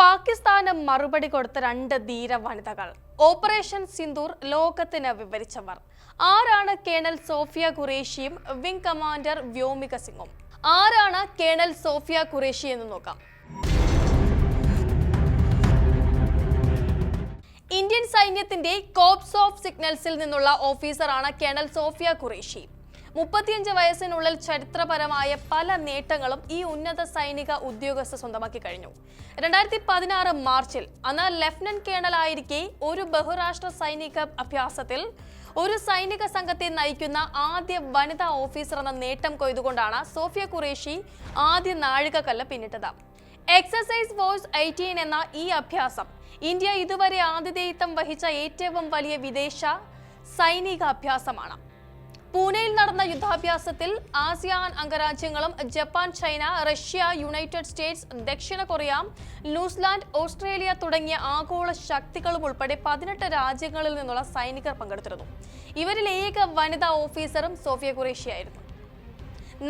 പാകിസ്ഥാന് മറുപടി കൊടുത്ത രണ്ട് ധീര വനിതകൾ. ഓപ്പറേഷൻ സിന്ദൂർ ലോകത്തിന് വിവരിച്ചവർ. ആരാണ് കേണൽ സോഫിയ ഖുറേഷിയും വിംഗ് കമാൻഡർ വ്യോമിക സിംഗും? ആരാണ് കേണൽ സോഫിയ ഖുറേഷി എന്ന് നോക്കാം. ഇന്ത്യൻ സൈന്യത്തിന്റെ കോപ്സ് ഓഫ് സിഗ്നൽസിൽ നിന്നുള്ള ഓഫീസറാണ് കേണൽ സോഫിയ ഖുറേഷി. മുപ്പത്തിയഞ്ച് വയസ്സിനുള്ളിൽ ചരിത്രപരമായ പല നേട്ടങ്ങളും ഈ ഉന്നത സൈനിക ഉദ്യോഗസ്ഥ സ്വന്തമാക്കി കഴിഞ്ഞു. രണ്ടായിരത്തി പതിനാറ് മാർച്ചിൽ അന്ന് ലഫ്റ്റനന്റ് കേണൽ ആയിരിക്കെ ഒരു ബഹുരാഷ്ട്ര സൈനിക അഭ്യാസത്തിൽ ഒരു സൈനിക സംഘത്തെ നയിക്കുന്ന ആദ്യ വനിതാ ഓഫീസർ എന്ന നേട്ടം കൊയ്തുകൊണ്ടാണ് സോഫിയ ഖുറേഷി ആദ്യ നാഴികക്കല്ല് പിന്നിട്ടത്. എക്സസൈസ് ഫോഴ്സ് എയ്റ്റീൻ എന്ന ഈ അഭ്യാസം ഇന്ത്യ ഇതുവരെ ആതിഥേയത്വം വഹിച്ച ഏറ്റവും വലിയ വിദേശ സൈനിക അഭ്യാസമാണ്. പൂനെയിൽ നടന്ന യുദ്ധാഭ്യാസത്തിൽ ASEAN അംഗരാജ്യങ്ങളും Japan China Russia United States ദക്ഷിണ കൊറിയ ന്യൂസിലാൻഡ് ഓസ്ട്രേലിയ തുടങ്ങിയ ആഗോള ശക്തികളും ഉൾപ്പെടെ പതിനെട്ട് രാജ്യങ്ങളിൽ നിന്നുള്ള സൈനികർ പങ്കെടുത്തിരുന്നു. ഇവരിൽ ഏക വനിതാ ഓഫീസറും സോഫിയ ഖുറേഷിയായിരുന്നു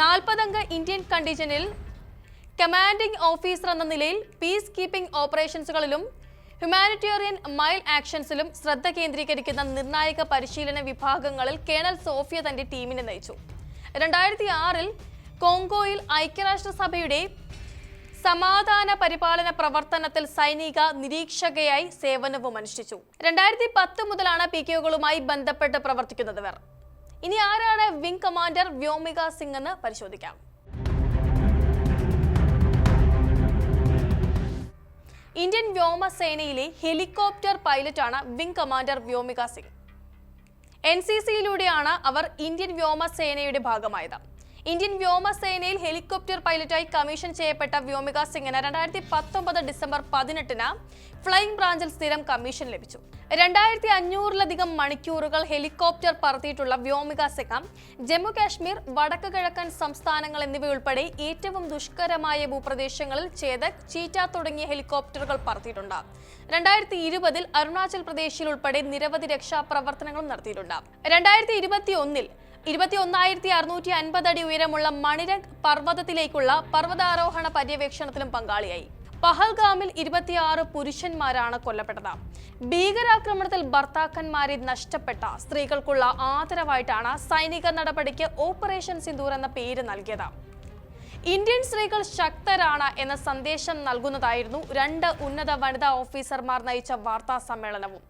നാൽപ്പതംഗ ഇന്ത്യൻ കണ്ടീജനിൽ കമാൻഡിംഗ് ഓഫീസർ എന്ന നിലയിൽ പീസ് കീപ്പിംഗ് ഓപ്പറേഷൻസുകളിലും ഹ്യൂമാനിറ്റേറിയൻ മൈൽ ആക്ഷൻസിലും ശ്രദ്ധ കേന്ദ്രീകരിക്കുന്ന നിർണായക പരിശീലന വിഭാഗങ്ങളിൽ കേണൽ സോഫിയ തന്റെ ടീമിനെ നയിച്ചു. രണ്ടായിരത്തി ആറിൽ കോങ്കോയിൽ ഐക്യരാഷ്ട്രസഭയുടെ സമാധാന പരിപാലന പ്രവർത്തനത്തിൽ സൈനിക നിരീക്ഷകയായി സേവനവും അനുഷ്ഠിച്ചു. രണ്ടായിരത്തി പത്ത് മുതലാണ് പി കെകളുമായി ബന്ധപ്പെട്ട് പ്രവർത്തിക്കുന്നത് ഇനി ആരാണ് വിംഗ് കമാൻഡർ വ്യോമിക സിംഗ് എന്ന് പരിശോധിക്കാം. ഇന്ത്യൻ വ്യോമസേനയിലെ helicopter പൈലറ്റാണ് wing commander Vyomika Singh. N C സിയിലൂടെയാണ് അവർ ഇന്ത്യൻ വ്യോമസേനയുടെ ഭാഗമായത്. ഇന്ത്യൻ വ്യോമസേനയിൽ ഹെലികോപ്റ്റർ പൈലറ്റായി കമ്മീഷൻ ചെയ്യപ്പെട്ട വ്യോമിക സിംഗിന് രണ്ടായിരത്തി പത്തൊമ്പത് ഡിസംബർ പതിനെട്ടിന് ഫ്ലൈയിംഗ് ബ്രാഞ്ചിൽ സ്ഥിരം കമ്മീഷൻ ലഭിച്ചു. രണ്ടായിരത്തി അഞ്ഞൂറിലധികം മണിക്കൂറുകൾ ഹെലികോപ്റ്റർ പറത്തിയിട്ടുള്ള വ്യോമിക സിംഗം ജമ്മു കാശ്മീർ വടക്ക് കിഴക്കൻ സംസ്ഥാനങ്ങൾ എന്നിവയുൾപ്പെടെ ഏറ്റവും ദുഷ്കരമായ ഭൂപ്രദേശങ്ങളിൽ ചേതക് ചീറ്റ തുടങ്ങിയ ഹെലികോപ്റ്ററുകൾ പറത്തിയിട്ടുണ്ട്. രണ്ടായിരത്തി ഇരുപതിൽ അരുണാചൽ പ്രദേശിൽ ഉൾപ്പെടെ നിരവധി രക്ഷാപ്രവർത്തനങ്ങളും നടത്തിയിട്ടുണ്ട്. രണ്ടായിരത്തി ഇരുപത്തി ഒന്നിൽ ഇരുപത്തി ഒന്നായിരത്തി അറുന്നൂറ്റി അൻപത് അടി ഉയരമുള്ള മണിരംഗ് പർവതത്തിലേക്കുള്ള പർവതാരോഹണ പര്യവേക്ഷണത്തിലും പങ്കാളിയായി. പഹൽഗാമിൽ ഇരുപത്തിയാറ് പുരുഷന്മാരാണ് കൊല്ലപ്പെട്ടത്. ഭീകരാക്രമണത്തിൽ ഭർത്താക്കന്മാരെ നഷ്ടപ്പെട്ട സ്ത്രീകൾക്കുള്ള ആദരവായിട്ടാണ് സൈനിക നടപടിക്ക് ഓപ്പറേഷൻ സിന്ദൂർ എന്ന പേര് നൽകിയത്. ഇന്ത്യൻ സ്ത്രീകൾ ശക്തരാണ് എന്ന സന്ദേശം നൽകുന്നതായിരുന്നു രണ്ട് ഉന്നത വനിതാ ഓഫീസർമാർ നയിച്ച വാർത്താ സമ്മേളനവും.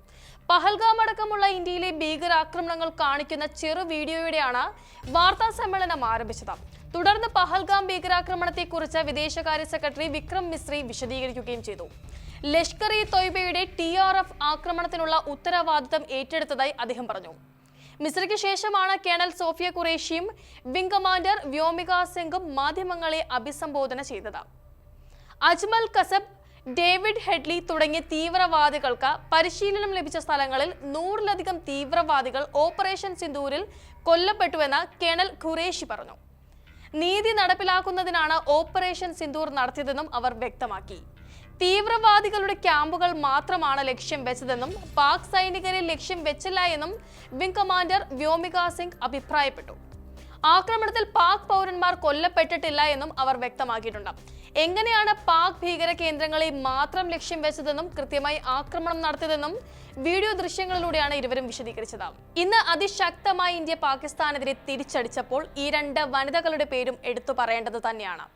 പഹൽഗാം അടക്കമുള്ള ഇന്ത്യയിലെ ഭീകരാക്രമണങ്ങൾ കാണിക്കുന്ന ചെറു വീഡിയോയുടെയാണ് വാർത്താ സമ്മേളനം ആരംഭിച്ചത്. തുടർന്ന് പഹൽഗാം ഭീകരാക്രമണത്തെക്കുറിച്ച് വിദേശകാര്യ സെക്രട്ടറി വിക്രം മിശ്രി വിശദീകരിക്കുകയും ചെയ്തു. ലഷ്കർ ഇ തൊയ്ബയുടെ ടി ആർ എഫ് ആക്രമണത്തിനുള്ള ഉത്തരവാദിത്തം ഏറ്റെടുത്തതായി അദ്ദേഹം പറഞ്ഞു. മിശ്രയ്ക്ക് ശേഷമാണ് കേണൽ സോഫിയ ഖുറേഷിയും വിംഗ് കമാൻഡർ വ്യോമിക സിംഗും മാധ്യമങ്ങളെ അഭിസംബോധന ചെയ്തത്. അജ്മൽ കസബ് ഡേവിഡ് ഹെഡ്ലി തുടങ്ങിയ തീവ്രവാദികൾക്ക് പരിശീലനം ലഭിച്ച സ്ഥലങ്ങളിൽ നൂറിലധികം തീവ്രവാദികൾ ഓപ്പറേഷൻ സിന്ദൂരിൽ കൊല്ലപ്പെട്ടുവെന്ന് കേണൽ ഖുറേഷി പറഞ്ഞു. നീതി നടപ്പിലാക്കുന്നതിനാണ് ഓപ്പറേഷൻ സിന്ദൂർ നടത്തിയതെന്നും അവർ വ്യക്തമാക്കി. തീവ്രവാദികളുടെ ക്യാമ്പുകൾ മാത്രമാണ് ലക്ഷ്യം വെച്ചതെന്നും പാക് സൈനികരെ ലക്ഷ്യം വെച്ചില്ല എന്നും വിംഗ് കമാൻഡർ വ്യോമിക സിംഗ് അഭിപ്രായപ്പെട്ടു. ആക്രമണത്തിൽ പാക് പൗരന്മാർ കൊല്ലപ്പെട്ടിട്ടില്ല എന്നും അവർ വ്യക്തമാക്കിയിട്ടുണ്ട്. എങ്ങനെയാണ് പാക് ഭീകര കേന്ദ്രങ്ങളെ മാത്രം ലക്ഷ്യം വെച്ചതെന്നും കൃത്യമായി ആക്രമണം നടത്തിയതെന്നും വീഡിയോ ദൃശ്യങ്ങളിലൂടെയാണ് ഇരുവരും വിശദീകരിച്ചത്. ഇന്ന് അതിശക്തമായി ഇന്ത്യ പാകിസ്ഥാനെതിരെ തിരിച്ചടിച്ചപ്പോൾ ഈ രണ്ട് വനിതകളുടെ പേരും എടുത്തു പറയേണ്ടത് തന്നെയാണ്.